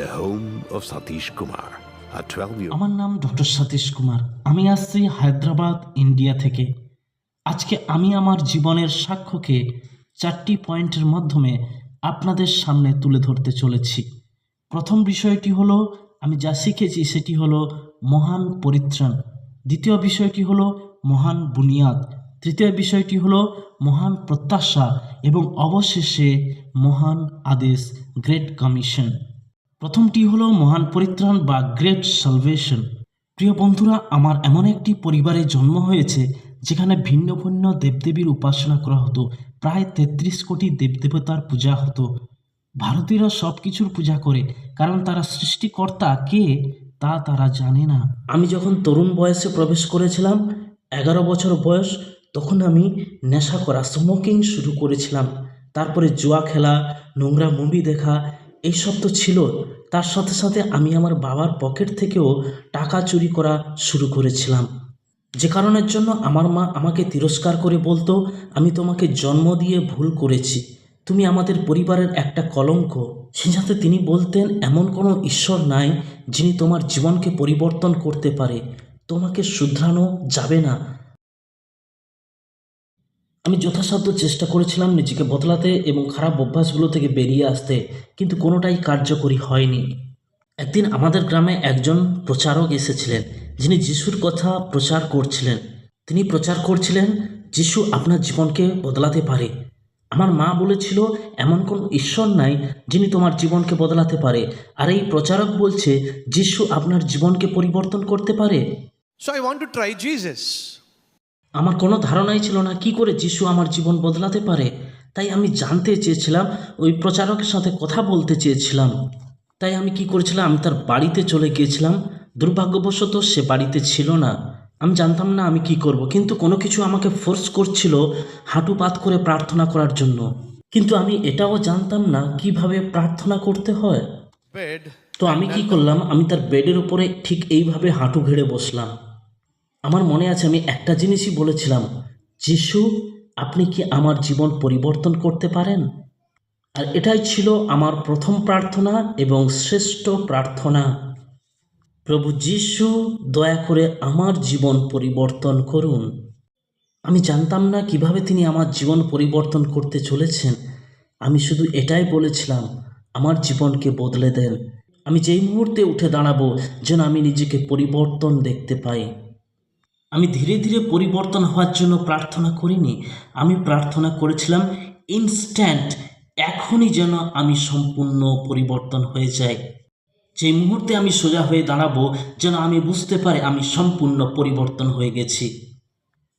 the home of Satish Kumar, a 12 year আমার নাম doctor Satish Kumar. আমি আসছি হায়দ্রাবাদ ইন্ডিয়া থেকে। আজকে আমি আমার জীবনের সাক্ষ্যকে চারটি পয়েন্টের মাধ্যমে আপনাদের সামনে তুলে ধরতে চলেছি। প্রথম বিষয়টি হলো আমি যা শিখেছি সেটি হলো মহান পরিত্রাণ। দ্বিতীয় বিষয়টি হলো মহান বুনিয়াদ। তৃতীয় বিষয়টি হলো মহান প্রত্যাশা এবং অবশেষে মহান আদেশ গ্রেট কমিশন প্রথমটি হলো মহান পরিত্রাণ বা গ্রেট সালভেশন। প্রিয় বন্ধুরা, আমার এমন একটি পরিবারে জন্ম হয়েছে যেখানে ভিন্ন ভিন্ন দেবদেবীর উপাসনা করা হতো। প্রায় তেত্রিশ কোটি দেবদেবতার পূজা হতো। ভারতীয়রা সব কিছুর পূজা করে, কারণ তারা সৃষ্টিকর্তা কে তা তারা জানে না। আমি যখন তরুণ বয়সে প্রবেশ করেছিলাম, এগারো বছর বয়স, তখন আমি নেশা করা স্মোকিং শুরু করেছিলাম। তারপরে জুয়া খেলা, নোংরা মুভি দেখা এইসব তো ছিল। তার সাথে সাথে আমি আমার বাবার পকেট থেকেও টাকা চুরি করা শুরু করেছিলাম। যে কারণের জন্য আমার মা আমাকে তিরস্কার করে বলতো, আমি তোমাকে জন্ম দিয়ে ভুল করেছি। তুমি আমাদের পরিবারের একটা কলঙ্ক। সাথে তিনি বলতেন, এমন কোনো ঈশ্বর নাই যিনি তোমার জীবনকে পরিবর্তন করতে পারে। তোমাকে শুধরানো যাবে না। আমি যথাসাধ্য চেষ্টা করেছিলাম নিজেকে বদলাতে এবং খারাপ অভ্যাসগুলো থেকে বেরিয়ে আসতে, কিন্তু কোনোটাই কার্যকরী হয়নি। একদিন আমাদের গ্রামে একজন প্রচারক এসেছিলেন, যিনি যিশুর কথা প্রচার করছিলেন। তিনি প্রচার করছিলেন, যিশু আপনার জীবনকে বদলাতে পারে। আমার মা বলেছিল, এমন কোন ঈশ্বর নাই যিনি তোমার জীবনকে বদলাতে পারে। আর এই প্রচারক বলছে, যিশু আপনার জীবনকে পরিবর্তন করতে পারে? So I want to try Jesus. আমার কোনো ধারণাই ছিল না কি করে যিশু আমার জীবন বদলাতে পারে। তাই আমি জানতে চেয়েছিলাম ওই প্রচারকের সাথে কথা বলতে চেয়েছিলাম। তাই আমি কি করেছিলাম? আমি তার বাড়িতে চলে গিয়েছিলাম। দুর্ভাগ্যবশত সে বাড়িতে ছিল না। আমি জানতাম না আমি কি করব কিন্তু কোনো কিছু আমাকে ফোর্স করছিল হাঁটু পাত করে প্রার্থনা করার জন্য। কিন্তু আমি এটাও জানতাম না কীভাবে প্রার্থনা করতে হয়। তো আমি কি করলাম? আমি তার বেডের উপরে ঠিক এইভাবে হাঁটু ঘেড়ে বসলাম। আমার মনে আছে আমি একটা জিনিসই বলেছিলাম, যিশু, আপনি কি আমার জীবন পরিবর্তন করতে পারেন? আর এটাই ছিল আমার প্রথম প্রার্থনা এবং শ্রেষ্ঠ প্রার্থনা। প্রভু যিশু, দয়া করে আমার জীবন পরিবর্তন করুন। আমি জানতাম না কীভাবে তিনি আমার জীবন পরিবর্তন করতে চলেছেন। আমি শুধু এটাই বলেছিলাম, আমার জীবনকে বদলে দেন। আমি যেই মুহূর্তে উঠে দাঁড়াবো, যেন আমি নিজেকে পরিবর্তন দেখতে পাই। আমি ধীরে ধীরে পরিবর্তন হওয়ার জন্য প্রার্থনা করিনি। আমি প্রার্থনা করেছিলাম, ইনস্ট্যান্ট, এখনই যেন আমি সম্পূর্ণ পরিবর্তন হয়ে যাই। যেই মুহূর্তে আমি সোজা হয়ে দাঁড়াবো, যেন আমি বুঝতে পারি আমি সম্পূর্ণ পরিবর্তন হয়ে গেছি।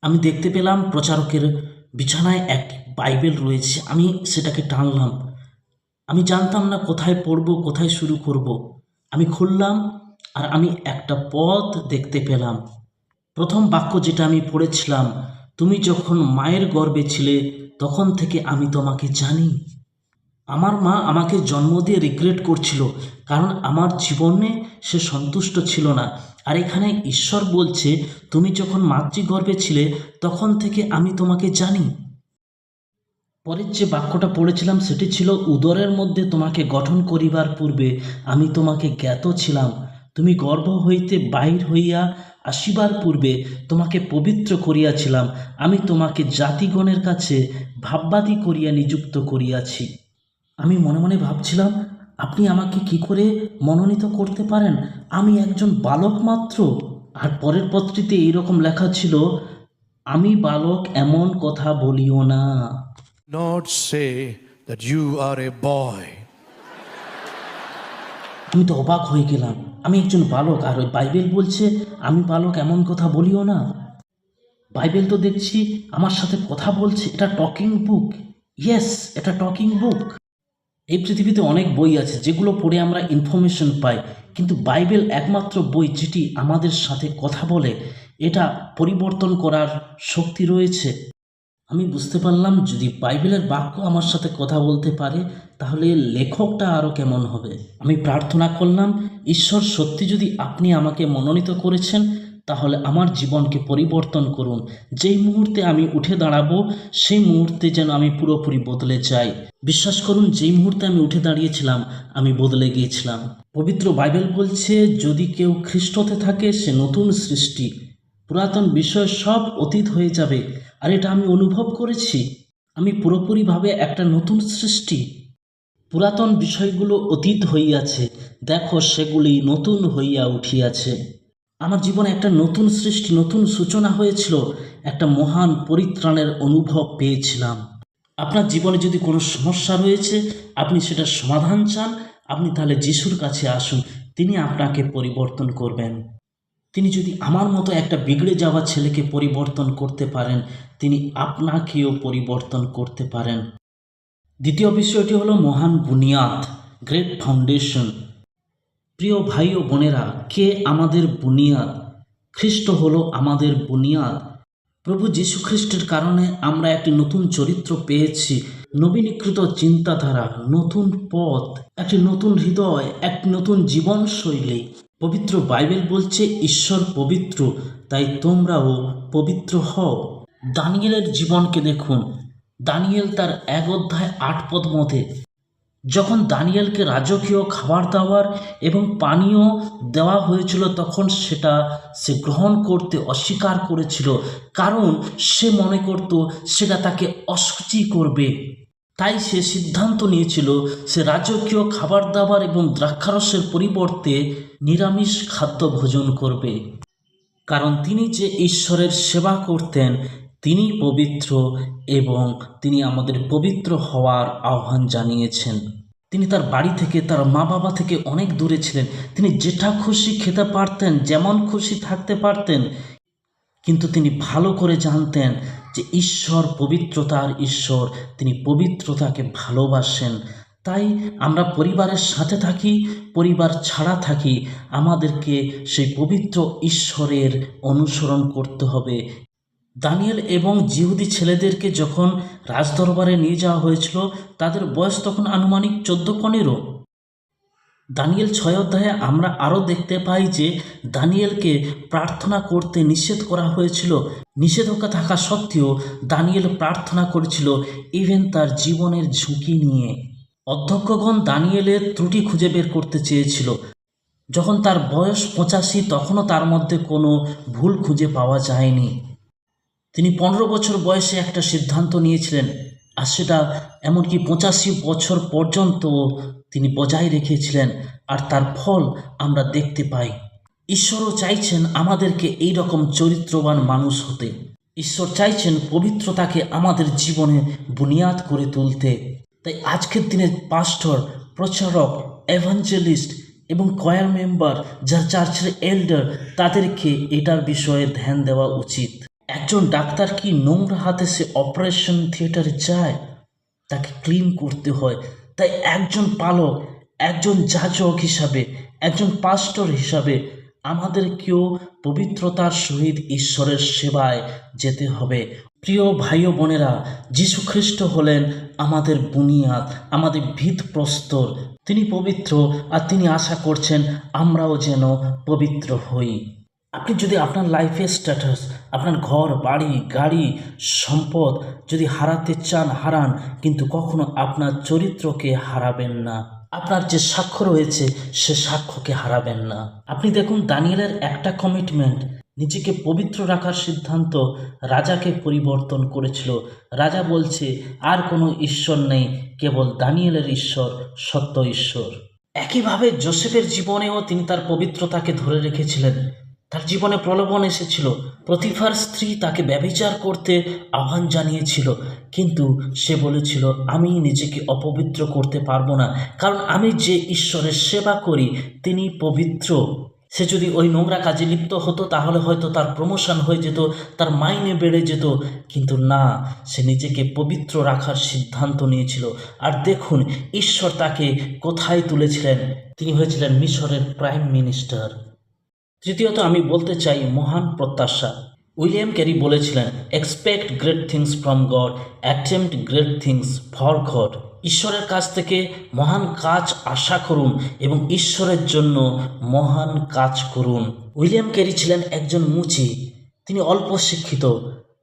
আমি দেখতে পেলাম প্রচারকের বিছানায় এক বাইবেল রয়েছে। আমি সেটাকে টানলাম। আমি জানতাম না কোথায় পড়ব, কোথায় শুরু করব। আমি খুললাম আর আমি একটা পথ দেখতে পেলাম। প্রথম বাক্য যেটা আমি পড়েছিলাম, তুমি যখন মায়ের গর্ভে ছিলে, তখন থেকে আমি তোমাকে জানি। আমার মা আমাকে জন্ম দিয়ে রিগ্রেট করছিল, কারণ আমার জীবনে সে সন্তুষ্ট ছিল না। আর এখানে ঈশ্বর বলছে, তুমি যখন মাতৃগর্ভে ছিলে, তখন থেকে আমি তোমাকে জানি। পরের যে বাক্যটা পড়েছিলাম, সেটি ছিল, উদরের মধ্যে তোমাকে গঠন করিবার পূর্বে আমি তোমাকে জ্ঞাত ছিলাম। তুমি গর্ভ হইতে বাহির হইয়া আসিবার পূর্বে তোমাকে পবিত্র করিয়াছিলাম, আমি তোমাকে জাতিগণের কাছে ভাববাদী করিয়া নিযুক্ত করিয়াছি। আমি মনে মনে ভাবছিলাম, আপনি আমাকে কি করে মনোনীত করতে পারেন? আমি একজন বালক মাত্র। আর পরের পত্রিতে এইরকম লেখা ছিল, আমি বালক এমন কথা বলিও না। Not say that you are a boy. আমি তো অবাক হয়ে গেলাম। আমি একজন বালক, আর ওই বাইবেল বলছে, আমি বালক, এমন কথা বলিও না। বাইবেল তো দেখছি আমার সাথে কথা বলছে, এটা টকিং বুক। ইয়েস, এটা টকিং বুক। এই পৃথিবীতে অনেক বই আছে, যেগুলো পড়ে আমরা ইনফরমেশন পাই, কিন্তু বাইবেল একমাত্র বই যেটি আমাদের সাথে কথা বলে, এটা পরিবর্তন করার শক্তি রয়েছে। আমি বুঝতে পারলাম, যদি বাইবেলের বাক্য আমার সাথে কথা বলতে পারে, তাহলে লেখকটা আরও কেমন হবে? আমি প্রার্থনা করলাম, ঈশ্বর, সত্যি যদি আপনি আমাকে মনোনীত করেছেন, তাহলে আমার জীবনকে পরিবর্তন করুন। যেই মুহূর্তে আমি উঠে দাঁড়াবো, সেই মুহূর্তে যেন আমি পুরোপুরি বদলে যাই। বিশ্বাস করুন, যেই মুহূর্তে আমি উঠে দাঁড়িয়েছিলাম, আমি বদলে গিয়েছিলাম। পবিত্র বাইবেল বলছে, যদি কেউ খ্রিস্টতে থাকে, সে নতুন সৃষ্টি। পুরাতন বিষয় সব অতীত হয়ে যাবে। আর এটা আমি অনুভব করেছি। আমি পুরোপুরিভাবে একটা নতুন সৃষ্টি। পুরাতন বিষয়গুলো অতীত হইয়াছে। দেখো, সেগুলি নতুন হইয়া উঠিয়াছে। আমার জীবনে একটা নতুন সৃষ্টি, নতুন সূচনা হয়েছিল। একটা মহান পরিত্রাণের অনুভব পেয়েছিলাম। আপনার জীবনে যদি কোনো সমস্যা রয়েছে, আপনি সেটার সমাধান চান। আপনি তাহলে যিশুর কাছে আসুন। তিনি আপনাকে পরিবর্তন করবেন। তিনি যদি আমার মতো একটা বিগড়ে যাওয়া ছেলেকে পরিবর্তন করতে পারেন, তিনি আপনাকেও পরিবর্তন করতে পারেন। দ্বিতীয় বিষয়টি হলো মহান বুনিয়াদ, গ্রেট ফাউন্ডেশন। প্রিয় ভাই ও বোনেরা, কে আমাদের বুনিয়াদ? খ্রিস্ট হলো আমাদের বুনিয়াদ। প্রভু যীশু খ্রিস্টের কারণে আমরা একটি নতুন চরিত্র পেয়েছি, নবীনীকৃত চিন্তাধারা, নতুন পথ, একটি নতুন হৃদয়, একটি নতুন জীবনশৈলী। পবিত্র বাইবেল বলছে, ঈশ্বর পবিত্র, তাই তোমরাও পবিত্র হও। দানিয়েলের জীবনকে দেখুন। দানিয়েল তার এক অধ্যায় আট পদ মধ্যে যখন দানিয়েলকে রাজকীয় খাবার দাবার এবং পানীয় দেওয়া হয়েছিল, তখন সেটা সে গ্রহণ করতে অস্বীকার করেছিল, কারণ সে মনে করত সেটা তাকে অসুচি করবে। তাই সে সিদ্ধান্ত নিয়েছিল, সে রাজকীয় খাবার দাবার এবং দ্রাক্ষারসের পরিবর্তে নিরামিষ খাদ্য ভোজন করবে। কারণ তিনি যে ঈশ্বরের সেবা করতেন, তিনি পবিত্র এবং তিনি আমাদের পবিত্র হওয়ার আহ্বান জানিয়েছেন। তিনি তার বাড়ি থেকে, তার মা বাবা থেকে অনেক দূরে ছিলেন। তিনি যেটা খুশি খেতে পারতেন, যেমন খুশি থাকতে পারতেন, কিন্তু তিনি ভালো করে জানতেন যে ঈশ্বর পবিত্রতার ঈশ্বর, তিনি পবিত্রতাকে ভালোবাসেন। তাই আমরা পরিবারের সাথে থাকি, পরিবার ছাড়া থাকি। আমাদেরকে সেই পবিত্র ঈশ্বরের অনুসরণ করতে হবে। দানিয়েল এবং জিহুদি ছেলেদেরকে যখন রাজদরবারে নিয়ে যাওয়া হয়েছিল, তাদের বয়স তখন আনুমানিক চোদ্দ পনেরো। দানিয়েল ছয় অধ্যায়ে আমরা আরও দেখতে পাই যে দানিয়েলকে প্রার্থনা করতে নিষেধ করা হয়েছিল। নিষেধাজ্ঞা থাকা সত্ত্বেও দানিয়েল প্রার্থনা করেছিল, ইভেন তার জীবনের ঝুঁকি নিয়ে। অধ্যক্ষগণ দানিয়েলের ত্রুটি খুঁজে বের করতে চেয়েছিল। যখন তার বয়স পঁচাশি, তখনও তার মধ্যে কোনো ভুল খুঁজে পাওয়া যায়নি। তিনি পনেরো বছর বয়সে একটা সিদ্ধান্ত নিয়েছিলেন, আর সেটা এমনকি পঁচাশি বছর পর্যন্ত তিনি বজায় রেখেছিলেন, আর তার ফল আমরা দেখতে পাই। ঈশ্বরও চাইছেন আমাদেরকে এই রকম চরিত্রবান মানুষ হতে। ঈশ্বর চাইছেন পবিত্রতাকে আমাদের জীবনে বুনিয়াদ করে তুলতে। তাই আজকের দিনে পাস্টর, প্রচারক এভাঞ্জেলিস্ট এবং কয়ার মেম্বার যার চার্চের এল্ডার তাদেরকে এটার বিষয়ে ধ্যান দেওয়া উচিত। একজন ডাক্তার কি নোংরা হাতে সে অপারেশন থিয়েটারে যায়? তাকে ক্লিন করতে হয়। তাই একজন পালক, একজন যাজক হিসাবে, একজন পাস্টর হিসাবে আমাদেরকেও পবিত্রতার সহিত ঈশ্বরের সেবায় যেতে হবে। প্রিয় ভাই বোনেরা, যীশু খ্রিস্ট হলেন আমাদের বুনিয়াদ, আমাদের ভিত প্রস্তর তিনি পবিত্র আর তিনি আশা করছেন আমরাও যেন পবিত্র হই। আপনি যদি আপনার লাইফের স্ট্যাটাস, আপনার ঘর, বাড়ি, গাড়ি, সম্পদ যদি হারাতে চান, হারান, কিন্তু কখনো আপনার চরিত্রকে হারাবেন না। আপনার যে সাক্ষ্য রয়েছে, সে সাক্ষ্যকে হারাবেন না। আপনি দেখুন, দানিয়েলের একটা কমিটমেন্ট নিজেকে পবিত্র রাখার সিদ্ধান্ত রাজাকে পরিবর্তন করেছিল। রাজা বলছে, আর কোনো ঈশ্বর নেই, কেবল দানিয়েলের ঈশ্বর, সত্য ঈশ্বর। একইভাবে, জোসেফের জীবনেও তিনি তার পবিত্রতাকে ধরে রেখেছিলেন। তার জীবনে প্রলোভন এসেছিল। প্রতিভার স্ত্রী তাকে ব্যভিচার করতে আহ্বান জানিয়েছিল। কিন্তু সে বলেছিল, আমি নিজেকে অপবিত্র করতে পারব না। কারণ আমি যে ঈশ্বরের সেবা করি, তিনি পবিত্র। সে যদি ওই নোংরা কাজে লিপ্ত হতো, তাহলে হয়তো তার প্রমোশন হয়ে যেত, তার মাইনে বেড়ে যেত। কিন্তু না, সে নিজেকে পবিত্র রাখার সিদ্ধান্ত নিয়েছিল। আর দেখুন, ঈশ্বর তাকে কোথায় তুলেছিলেন? তিনি হয়েছিলেন মিশরের প্রাইম মিনিস্টার। তৃতীয়ত আমি বলতে চাই মহান প্রত্যাশা। উইলিয়াম ক্যারি বলেছিলেন expect great things from God attempt great things for God ঈশ্বরের কাছ থেকে মহান কাজ আশা করুন এবং ঈশ্বরের জন্য মহান কাজ করুন। উইলিয়াম ক্যারি ছিলেন একজন মুচি, তিনি অল্প শিক্ষিত,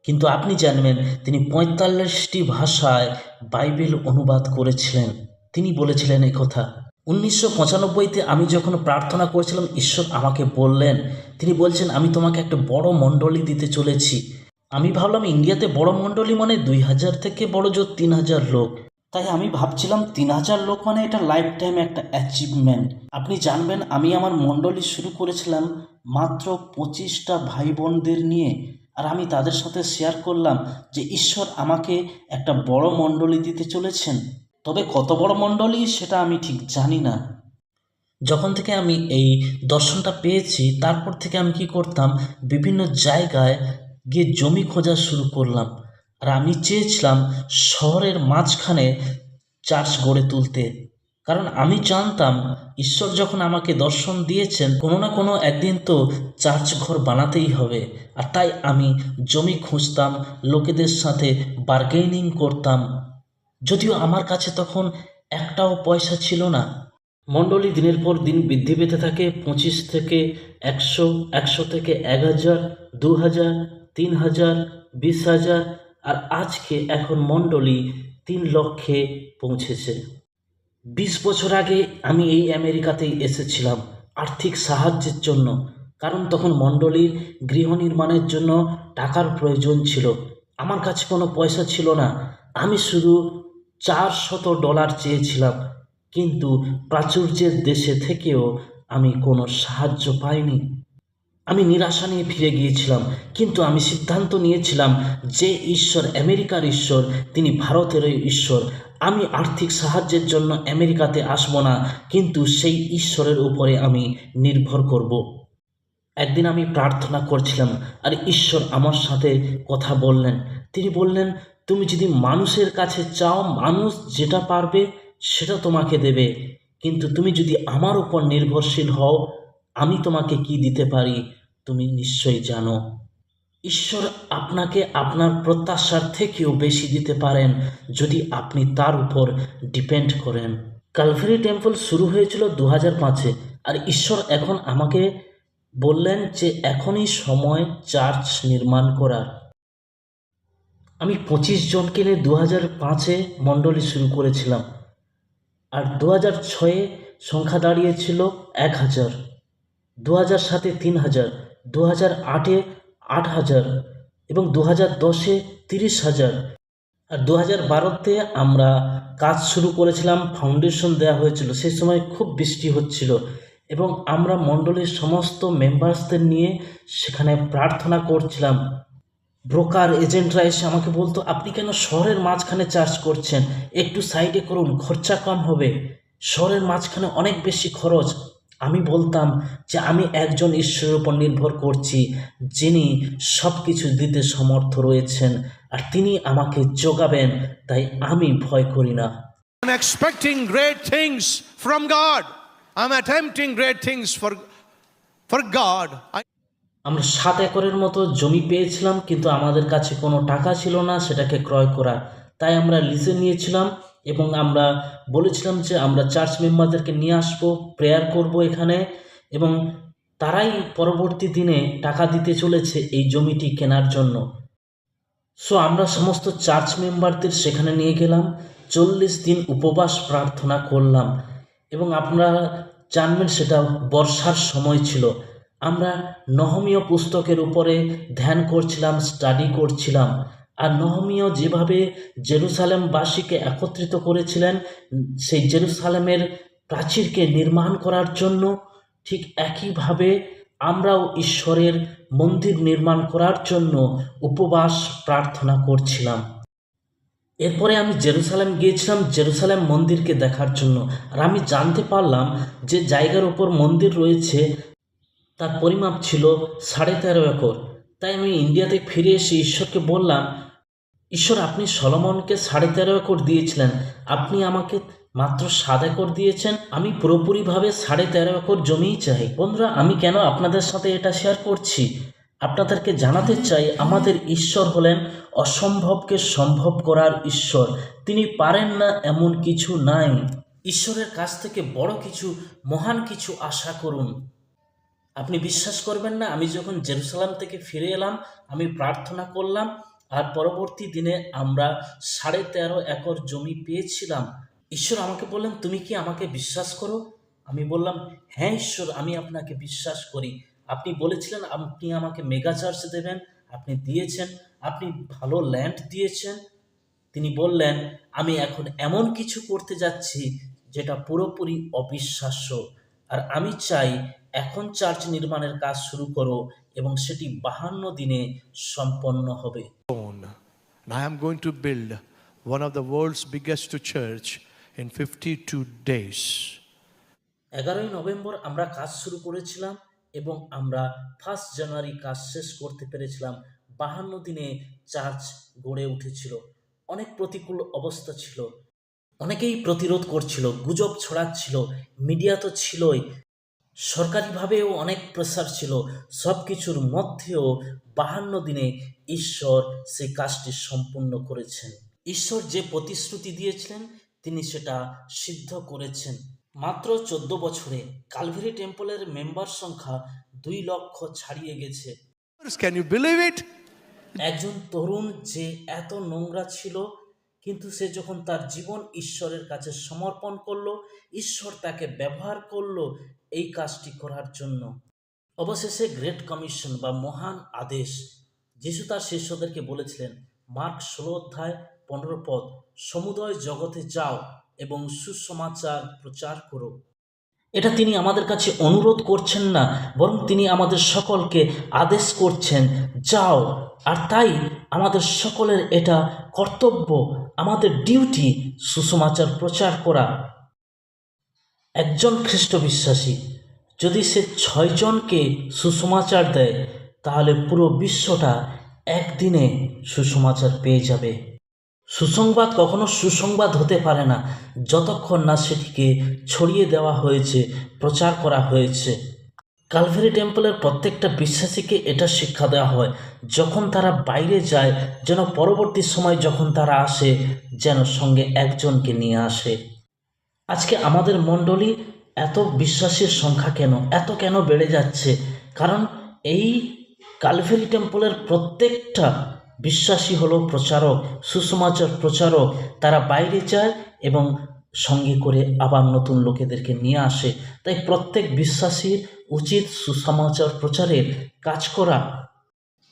কিন্তু আপনি জানবেন তিনি পঁয়তাল্লিশটি ভাষায় বাইবেল অনুবাদ করেছিলেন। তিনি বলেছিলেন কথা উনিশশো পঁচানব্বইতে আমি যখন প্রার্থনা করেছিলাম, ঈশ্বর আমাকে বললেন, তিনি বলছেন, আমি তোমাকে একটা বড় মণ্ডলী দিতে চলেছি। আমি ভাবলাম, ইন্ডিয়াতে বড় মণ্ডলী মানে দুই হাজার থেকে বড় জোর তিন হাজার লোক। তাই আমি ভাবছিলাম, তিন হাজার লোক মানে এটা লাইফ টাইম একটা অ্যাচিভমেন্ট আপনি জানবেন, আমি আমার মণ্ডলী শুরু করেছিলাম মাত্র পঁচিশটা ভাই বোনদের নিয়ে। আর আমি তাদের সাথে শেয়ার করলাম যে, ঈশ্বর আমাকে একটা বড় মণ্ডলী দিতে চলেছেন। তবে কত বড় মণ্ডলী সেটা আমি ঠিক জানি না। যখন থেকে আমি এই দর্শনটা পেয়েছি, তারপর থেকে আমি কি করতাম, বিভিন্ন জায়গায় গিয়ে জমি খোঁজা শুরু করলাম। আর আমি চেয়েছিলাম শহরের মাঝখানে চার্চ গড়ে তুলতে। কারণ আমি জানতাম, ঈশ্বর যখন আমাকে দর্শন দিয়েছেন, কোনো না কোনো একদিন তো চার্চ ঘর বানাতেই হবে। আর তাই আমি জমি খুঁজতাম, লোকেদের সাথে বার্গেনিং করতাম। যদিও আমার কাছে তখন একটাও পয়সা ছিল না। মণ্ডলী দিনের পর দিন বৃদ্ধি পেতে থাকে পঁচিশ থেকে একশো একশো থেকে এক হাজার, দু হাজার, তিন হাজার, বিশ হাজার, আর আজকে এখন মণ্ডলী তিন লক্ষে পৌঁছেছে। বিশ বছর আগে আমি এই আমেরিকাতেই এসেছিলাম আর্থিক সাহায্যের জন্য, কারণ তখন মণ্ডলীর গৃহ নির্মাণের জন্য টাকার প্রয়োজন ছিল। আমার কাছে কোনো পয়সা ছিল না। আমি শুধু চারশত ডলার চেয়েছিলাম, কিন্তু প্রাচুর্যের দেশে থেকেও আমি কোনো সাহায্য পাইনি। আমি নিরাশা নিয়ে ফিরে গিয়েছিলাম, কিন্তু আমি সিদ্ধান্ত নিয়েছিলাম যে ঈশ্বর আমেরিকার ঈশ্বর, তিনি ভারতেরই ঈশ্বর। আমি আর্থিক সাহায্যের জন্য আমেরিকাতে আসব না, কিন্তু সেই ঈশ্বরের উপরে আমি নির্ভর করব। একদিন আমি প্রার্থনা করছিলাম, আর ঈশ্বর আমার সাথে কথা বললেন। তিনি বললেন তুমি যদি মানুষের কাছে চাও, মানুষ যেটা পারবে সেটা তোমাকে দেবে। কিন্তু তুমি যদি আমার উপর নির্ভরশীল হও, আমি তোমাকে কি দিতে পারি, তুমি নিশ্চয়ই জানো। ঈশ্বর আপনাকে আপনার প্রত্যাশার থেকেও বেশি দিতে পারেন যদি আপনি তার উপর ডিপেন্ড করেন। কালভারি টেম্পল শুরু হয়েছিল দু হাজার পাঁচে আর ঈশ্বর এখন আমাকে বললেন যে এখনই সময় চার্চ নির্মাণ করার। আমি পঁচিশ জনকে নিয়ে দু হাজার পাঁচে মণ্ডলী শুরু করেছিলাম। আর দু হাজার ছয়ে সংখ্যা দাঁড়িয়েছিল এক হাজার। দু হাজার সাতে তিন হাজার দু হাজার আটে আট হাজার এবং দু হাজার দশে তিরিশ হাজার। আর দু হাজার বারোতে আমরা কাজ শুরু করেছিলাম, ফাউন্ডেশন দেওয়া হয়েছিল সেই সময় খুব বৃষ্টি হচ্ছিল এবং আমরা মণ্ডলীর সমস্ত মেম্বার্সদের নিয়ে সেখানে প্রার্থনা করছিলাম। ব্রোকার এজেন্টরা এসে আমাকে বলতো আপনি কেন শহরের মাঝখানে চার্জ করছেন একটু সাইডে করুন খরচা কম হবে শহরের মাঝখানে অনেক বেশি খরচ আমি বলতাম যে আমি একজন ঈশ্বরের উপর নির্ভর করছি যিনি সব কিছু দিতে সমর্থ রয়েছেন আর তিনি আমাকে যোগাবেন তাই আমি ভয় করি না I'm expecting great things from God. I'm attempting great things for, for God. I, আমরা সাত একরের মতো জমি পেয়েছিলাম, কিন্তু আমাদের কাছে কোনো টাকা ছিল না, সেটাকে ক্রয় করা। তাই আমরা লিজে নিয়েছিলাম এবং আমরা বলেছিলাম যে আমরা চার্চ মেম্বারদেরকে নিয়ে আসব, প্রেয়ার করব এখানে এবং তারাই পরবর্তী দিনে টাকা দিতে চলেছে এই জমিটি কেনার জন্য। সো আমরা সমস্ত চার্চ মেম্বারদের সেখানে নিয়ে গেলাম, চল্লিশ দিন উপবাস প্রার্থনা করলাম এবং আপনারা জানবেন সেটা বর্ষার সময় ছিল। আমরা নহমীয় পুস্তকের উপরে ধ্যান করছিলাম স্টাডি করছিলাম। আর নহমীয় যেভাবে জেরুসালেমবাসীকে একত্রিত করেছিলেন, সেই জেরুসালেমের প্রাচীরকে নির্মাণ করার জন্য ঠিক একইভাবে আমরাও ঈশ্বরের মন্দির নির্মাণ করার জন্য উপবাস প্রার্থনা করছিলাম। এরপরে আমি জেরুসালেম গিয়েছিলাম, জেরুসালেম মন্দিরকে দেখার জন্য। আর আমি জানতে পারলাম যে জায়গার উপর মন্দির রয়েছে তার পরিমাপ ছিল সাড়ে তেরো একর। তাই আমি ইন্ডিয়াতে ফিরে এসে ঈশ্বরকে বললাম, ঈশ্বর, আপনি সলমনকে সাড়ে তেরো একর দিয়েছিলেন। আপনি আমাকে মাত্র সাত একর দিয়েছেন। আমি পুরোপুরিভাবে সাড়ে তেরো একর জমিই চাই। বন্ধুরা, আমি কেন আপনাদের সাথে এটা শেয়ার করছি? আপনাদেরকে জানাতে চাই, আমাদের ঈশ্বর হলেন অসম্ভবকে সম্ভব করার ঈশ্বর। তিনি পারেন না এমন কিছু নাই। ঈশ্বরের কাছ থেকে বড় কিছু, মহান কিছু আশা করুন। আপনি বিশ্বাস করবেন না, আমি যখন জেরুসালাম থেকে ফিরে এলাম, আমি প্রার্থনা করলাম, আর পরবর্তী দিনে আমরা সাড়ে তেরো একর জমি পেয়েছিলাম। ঈশ্বর আমাকে বললেন, তুমি কি আমাকে বিশ্বাস করো? আমি বললাম হ্যাঁ ঈশ্বর, আমি আপনাকে বিশ্বাস করি। আপনি বলেছিলেন, আপনি আমাকে মেগা চার্জ দেবেন, আপনি দিয়েছেন, আপনি ভালো ল্যান্ড দিয়েছেন। তিনি বললেন, আমি এখন এমন কিছু করতে যাচ্ছি, যেটা পুরোপুরি অবিশ্বাস্য। আর আমি চাই এখন চার্চ নির্মাণের কাজ শুরু করো এবং সেটি বাহান্ন দিনে সম্পন্ন হবে। I am going to build one of the world's biggest church in 52 days. এগারোই নভেম্বর আমরা কাজ শুরু করেছিলাম এবং আমরা ফার্স্ট জানুয়ারি কাজ শেষ করতে পেরেছিলাম। বাহান্ন দিনে চার্চ গড়ে উঠেছিল। অনেক প্রতিকূল অবস্থা ছিল। অনেকেই প্রতিরোধ করছিল গুজব ছড়াচ্ছিল মিডিয়া তো ছিলই। সরকারিভাবেও অনেক প্রেসার ছিল। সব কিছুর মধ্যেও বাহান্ন দিনে ঈশ্বর সেই কাজটি সম্পূর্ণ করেছেন। ঈশ্বর যে প্রতিশ্রুতি দিয়েছিলেন তিনি সেটা সিদ্ধ করেছেন। মাত্র চোদ্দ বছরে কালভেরি টেম্পলের মেম্বার সংখ্যা দুই লক্ষ ছাড়িয়ে গেছে। একজন তরুণ যে এত নোংরা ছিল কিন্তু সে যখন তার জীবন ঈশ্বরের কাছে সমর্পণ করল, ঈশ্বর তাকে ব্যবহার করল এই কাজটি করার জন্য। অবশেষে গ্রেট কমিশন বা মহান আদেশ, যিশু তার শিষ্যদেরকে বলেছিলেন, মার্ক ষোলো অধ্যায় পনেরো পদ, সমুদয় জগতে যাও এবং সুসমাচার প্রচার করো। এটা তিনি আমাদের কাছে অনুরোধ করছেন না, বরং তিনি আমাদের সকলকে আদেশ করছেন, যাও। আর তাই আমাদের সকলের এটা কর্তব্য, আমাদের ডিউটি, সুসমাচার প্রচার করা। একজন খ্রিস্ট বিশ্বাসী, যদি সে ছয়জনকে সুসমাচার দেয়, তাহলে পুরো বিশ্বটা একদিনে সুসমাচার পেয়ে যাবে। সুসংবাদ কখনো সুসংবাদ হতে পারে না। যতক্ষণ না সেটিকে ছড়িয়ে দেওয়া হয়েছে, প্রচার করা হয়েছে। কালভেরি টেম্পলের প্রত্যেকটা বিশ্বাসীকে এটা শিক্ষা দেওয়া হয়, যখন তারা বাইরে যায়, যেন পরবর্তী সময় যখন তারা আসে, যেন সঙ্গে একজনকে নিয়ে আসে। আজকে আমাদের মণ্ডলী এত বিশ্বাসীর সংখ্যা কেন, এত কেন বেড়ে যাচ্ছে? কারণ এই কালভেরি টেম্পলের প্রত্যেকটা বিশ্বাসী হলো প্রচারক, সুসমাচার প্রচারক। তারা বাইরে যায় এবং সঙ্গে করে আবার নতুন লোকেদেরকে নিয়ে আসে। তাই প্রত্যেক বিশ্বাসীর উচিত সুসমাচার প্রচারের কাজ করা।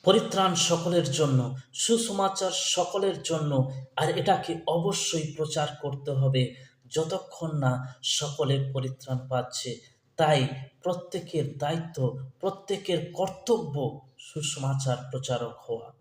পরিত্রাণ সকলের জন্য, সুসমাচার সকলের জন্য, আর এটাকে অবশ্যই প্রচার করতে হবে। যতক্ষণ না সকলে পরিত্রাণ পাচ্ছে, তাই প্রত্যেকের দায়িত্ব, প্রত্যেকের কর্তব্য সুসমাচার প্রচারক হওয়া।